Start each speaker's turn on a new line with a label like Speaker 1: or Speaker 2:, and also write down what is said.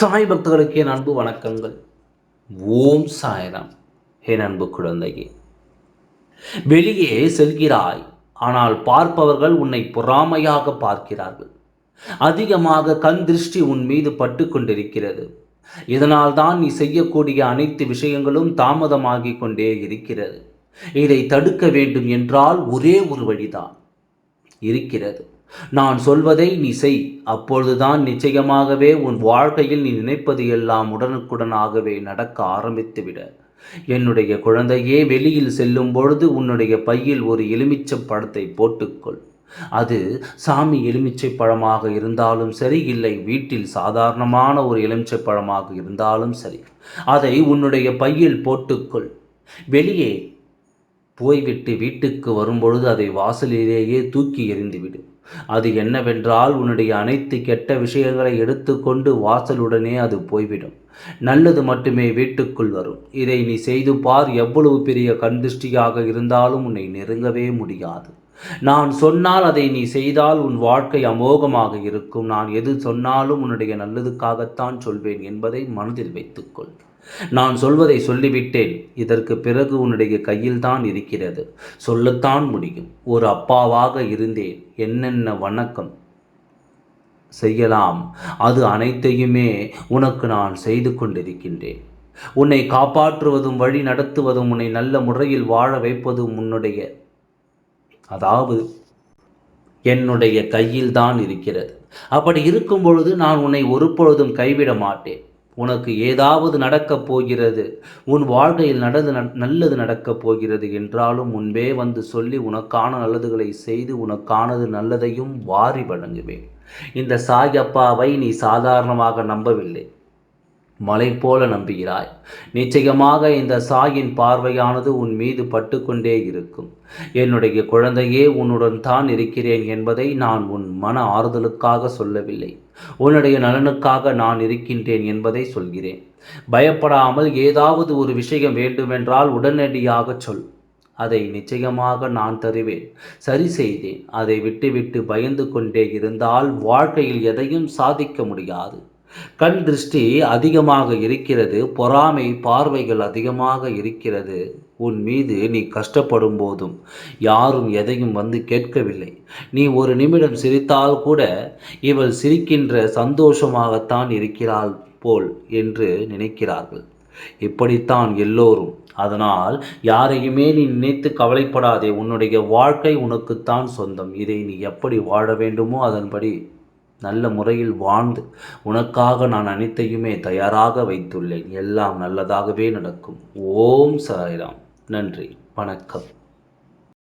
Speaker 1: சாய் பக்தர்களுக்கு என் அன்பு வணக்கங்கள். ஓம் சாய்ராம். என் அன்பு குழந்தையே. வெளியே செல்கிறாய். ஆனால் பார்ப்பவர்கள் உன்னை பொறாமையாக பார்க்கிறார்கள். அதிகமாக கண் திருஷ்டி உன் மீது பட்டு கொண்டிருக்கிறது. இதனால் தான் நீ செய்யக்கூடிய அனைத்து விஷயங்களும் தாமதமாகிக் கொண்டே இருக்கிறது. இதை தடுக்க வேண்டும் என்றால் ஒரே ஒரு வழிதான். இருக்கிறது. நான் சொல்வதை நீ செய். அப்பொழுதுதான் நிச்சயமாகவே உன் வாழ்க்கையில் நீ நினைப்பது எல்லாம் உடனுக்குடனாகவே நடக்க ஆரம்பித்துவிட. என்னுடைய குழந்தையே வெளியில் செல்லும் பொழுது உன்னுடைய பையில் ஒரு எலுமிச்சை பழத்தை போட்டுக்கொள். அது சாமி எலுமிச்சை பழமாக இருந்தாலும் சரி இல்லை வீட்டில் சாதாரணமான ஒரு எலுமிச்சை பழமாக இருந்தாலும் சரி அதை உன்னுடைய பையில் போட்டுக்கொள். வெளியே போய்விட்டு வீட்டுக்கு வரும்பொழுது அதை வாசலிலேயே தூக்கி எறிந்துவிடு. அது என்னவென்றால் உன்னுடைய அனைத்து கெட்ட விஷயங்களை எடுத்துக்கொண்டு வாசலுடனே அது போய்விடும். நல்லது மட்டுமே வீட்டுக்குள் வரும். இதை நீ செய்து பார். எவ்வளவு பெரிய கண்திஷ்டியாக இருந்தாலும் உன்னை நெருங்கவே முடியாது. நான் சொன்னால் அதை நீ செய்தால் உன் வாழ்க்கை அமோகமாக இருக்கும். நான் எது சொன்னாலும் உன்னுடைய நல்லதுக்காகத்தான் சொல்வேன் என்பதை மனதில் வைத்துக்கொள். நான் சொல்வதை சொல்லிவிட்டேன். இதற்கு பிறகு உன்னுடைய கையில்தான் இருக்கிறது. சொல்லத்தான் முடியும். ஒரு அப்பாவாக இருந்தேன். என்னென்ன வணக்கம்? செய்யலாம். அது அனைத்தையுமே உனக்கு நான் செய்து கொண்டிருக்கின்றேன். உன்னை காப்பாற்றுவதும் வழி நடத்துவதும் உன்னை நல்ல முறையில் வாழ வைப்பதும் உன்னுடைய அதாவது என்னுடைய கையில் தான் இருக்கிறது. அப்படி இருக்கும் பொழுது நான் உன்னை ஒரு பொழுதும் கைவிட மாட்டேன். உனக்கு ஏதாவது நடக்கப் போகிறது உன் வாழ்க்கையில் நடந்து நல்லது நடக்கப் போகிறது என்றாலும் முன்பே வந்து சொல்லி உனக்கான நல்லதுகளை செய்து உனக்கானது நல்லதையும் வாரி வழங்குவேன். இந்த சாயப்பாவை நீ சாதாரணமாக நம்பவில்லை. மலை போல நம்புகிறாய். நிச்சயமாக இந்த சாயின் பார்வையானது உன் மீது பட்டுக்கொண்டே இருக்கும். என்னுடைய குழந்தையே உன்னுடன் தான் இருக்கிறேன் என்பதை நான் உன் மன ஆறுதலுக்காக சொல்லவில்லை. உன்னுடைய நலனுக்காக நான் இருக்கின்றேன் என்பதை சொல்கிறேன். பயப்படாமல் ஏதாவது ஒரு விஷயம் வேண்டுமென்றால் உடனடியாக சொல். அதை நிச்சயமாக நான் தருவேன். சரி செய்தேன். அதை விட்டுவிட்டு பயந்து கொண்டே இருந்தால் வாழ்க்கையில் எதையும் சாதிக்க முடியாது. கண் திருஷ்டி அதிகமாக இருக்கிறது பொறாமை பார்வைகள் அதிகமாக இருக்கிறது. உன் மீது நீ கஷ்டப்படும் போதும் யாரும் எதையும் வந்து கேட்கவில்லை. நீ ஒரு நிமிடம் சிரித்தால் கூட இவள் சிரிக்கின்ற சந்தோஷமாகத்தான் இருக்கிறாள் போல் என்று நினைக்கிறார்கள். இப்படித்தான் எல்லோரும். அதனால் யாரையுமே நீ நினைத்து கவலைப்படாதே. உன்னுடைய வாழ்க்கை உனக்குத்தான் சொந்தம். இதை நீ எப்படி வாழ வேண்டுமோ அதன்படி நல்ல முறையில் வாழ்ந்து உனக்காக நான் அனைத்தையுமே தயாராக வைத்துள்ளேன். எல்லாம் நல்லதாகவே நடக்கும். ஓம் சாய்ராம். நன்றி. வணக்கம்.